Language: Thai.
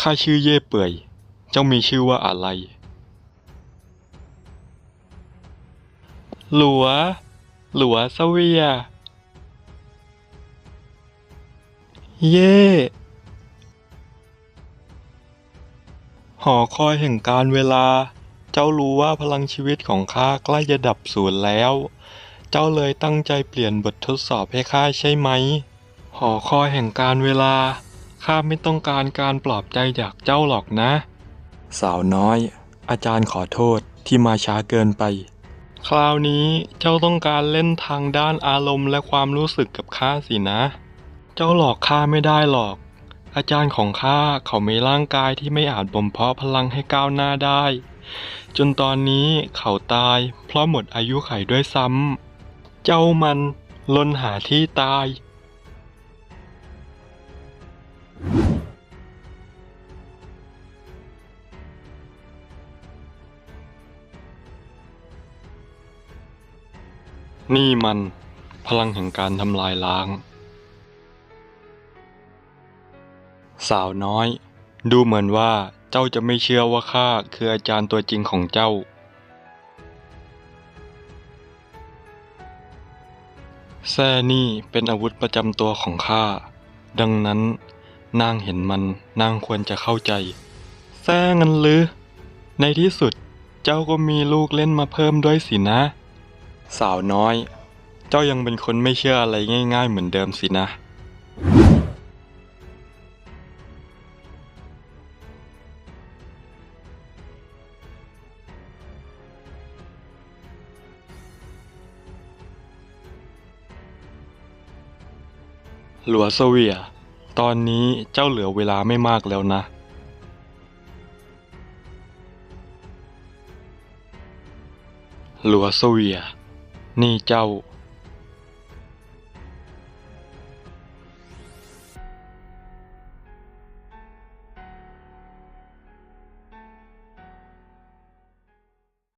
ข้าชื่อเย่เปื่อย เจ้ามีชื่อว่าอะไร หลัว หลัวเสวีย เย่ หอคอยแห่งการเวลา เจ้ารู้ว่าพลังชีวิตของข้าใกล้จะดับสูญแล้ว เจ้าเลยตั้งใจเปลี่ยนบททดสอบให้ข้าใช่ไหม หอคอยแห่งการเวลา ข้าไม่ต้องการการปลอบใจจากเจ้าหรอกนะ สาวน้อย อาจารย์ขอโทษที่มาช้าเกินไป คราวนี้เจ้าต้องการเล่นทางด้านอารมณ์และความรู้สึกกับข้าสินะ เจ้าหลอกข้าไม่ได้หรอก อาจารย์ของข้าเขามีร่างกายที่ไม่อาจบ่มเพาะพลังให้ก้าวหน้าได้ จนตอนนี้เขาตาย เพราะหมดอายุไขด้วยซ้ำเจ้ามันลนหาที่ตาย นี่มันพลังแห่งการทำลายล้าง สาวน้อย ดูเหมือนว่าเจ้าจะไม่เชื่อว่าข้าคืออาจารย์ตัวจริงของเจ้า แซ่นี่เป็นอาวุธประจำตัวของข้า ดังนั้น นางเห็นมันนางควรจะเข้าใจ แซ่งันหรือในที่สุดเจ้าก็มีลูกเล่นมาเพิ่มด้วยสินะ สาวน้อย เจ้ายังเป็นคนไม่เชื่ออะไรง่าย ๆ เหมือนเดิมสินะ หลัวเสวีย ตอนนี้เจ้าเหลือเวลาไม่มากแล้วนะหลัวเสวีย นี่เจ้า